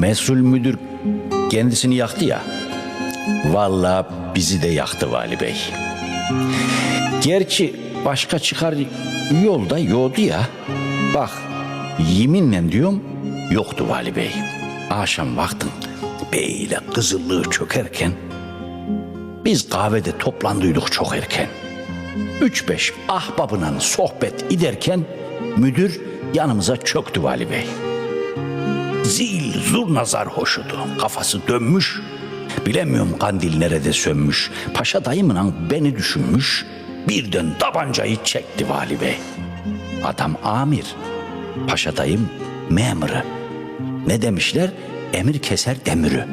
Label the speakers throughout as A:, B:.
A: mesul müdür kendisini yaktı ya. Vallahi bizi de yaktı vali bey. Gerçi başka çıkar yolda yoktu ya. Bak yeminle diyorum yoktu vali bey. Akşam baktın böyle kızıllığı çökerken biz kahvede toplandıydık çok erken. Üç beş ahbabına sohbet ederken müdür yanımıza çöktü vali bey. Zil zurna zarhoşudu. Kafası dönmüş. Bilemiyorum kandil nerede sönmüş. Paşa dayımla beni düşünmüş. Birden tabancayı çekti vali bey. Adam amir. Paşa dayım memuru. Ne demişler? Emir keser demiri.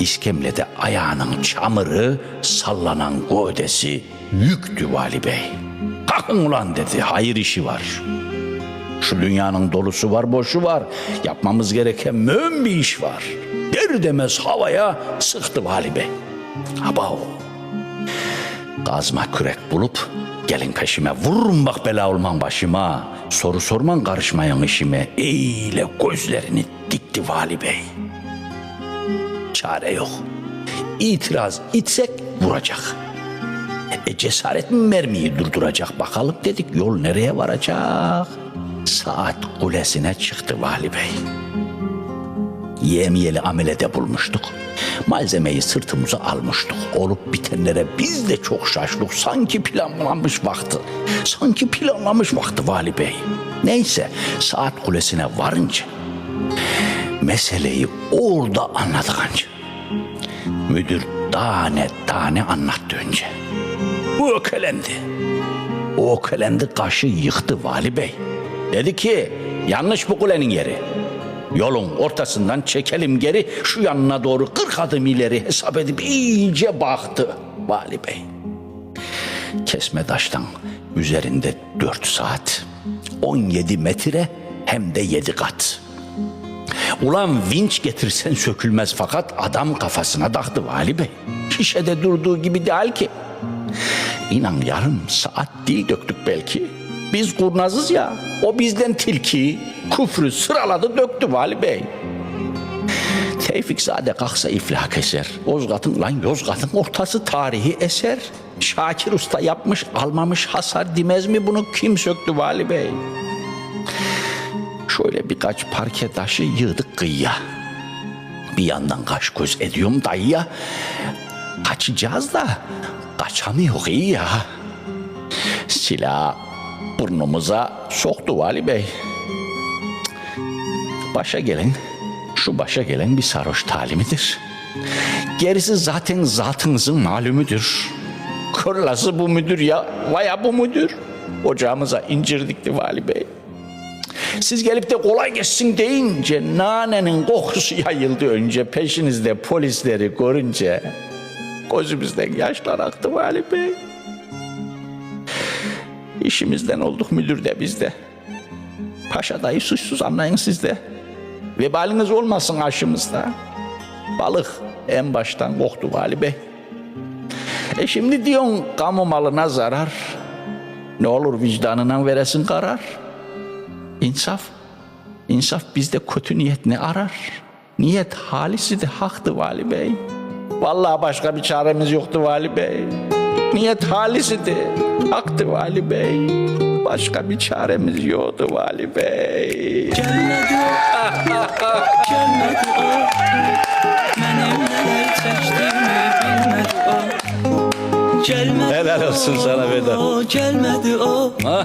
A: İskemlede ayağının çamırı, sallanan godesi yüktü vali bey. Kalkın ulan dedi, hayır işi var. Şu dünyanın dolusu var, boşu var. Yapmamız gereken mühim bir iş var. Der demez havaya sıktı vali bey. Aba Kazma kürek bulup gelin peşime vurun bak bela olman başıma. Soru sorman karışmayan işime. Eyle gözlerini dikti vali bey. Çare yok. İtiraz itsek vuracak. E cesaret mi mermiyi durduracak bakalım dedik yol nereye varacak? Saat kulesine çıktı vali bey. Yemyeli amelede bulmuştuk. Malzemeyi sırtımıza almıştık. Olup bitenlere biz de çok şaştık. Sanki planlanmış vakti. Sanki planlamış vakti vali bey. Neyse saat kulesine varınca meseleyi orada anladık anca. Müdür tane tane anlattı önce. Bu ökelendi. O ökelendi kaşı yıktı vali bey. Dedi ki yanlış bu kulenin yeri. Yolun ortasından çekelim geri şu yanına doğru kırk adım ileri hesap edip iyice baktı vali bey. Kesme taştan üzerinde dört saat, on yedi metre hem de yedi kat. Ulan vinç getirsen sökülmez fakat adam kafasına taktı vali bey. Şişede durduğu gibi değil ki. İnan yarım saat dil döktük belki. Biz kurnazız ya. O bizden tilki, küfrü sıraladı döktü vali bey. Tevfik Zade kalksa iflah keser. Ozgat'ın lan Yozgat'ın ortası tarihi eser. Şakir Usta yapmış almamış hasar demez mi bunu kim söktü vali bey? Şöyle birkaç parke taşı yığdık kıyıya. Bir yandan kaş göz ediyorum dayıya. Kaçacağız da kaçamıyor iyi ya. Silah burnumuza soktu vali bey. Başa gelen, şu başa gelen bir sarhoş talimidir. Gerisi zaten zatınızın malumudur. Kırlası bu müdür ya, vaya bu müdür. Ocağımıza incir dikti vali bey. Siz gelip de kolay geçsin deyince nanenin kokusu yayıldı önce peşinizde polisleri görünce. Gözümüzden yaşlar aktı vali bey. İşimizden olduk müdür de biz de. Paşa dayı suçsuz anlayın siz de. Vebaliniz olmasın aşımızda. Balık en baştan koktu vali bey. E şimdi diyorsun kamu malına zarar. Ne olur vicdanına veresin karar. İnsaf. İnsaf bizde kötü niyet ne arar? Niyet halisi de haktı vali bey. Vallahi başka bir çaremiz yoktu vali bey. Niyet halisi de haktı vali bey. Başka bir çaremiz yoktu vali bey.
B: Gelmedi o, gelmedi o Benim neler bilmedi o Gelmedi
A: Helal olsun sana Vedat.
B: o, gelmedi o
A: Ha?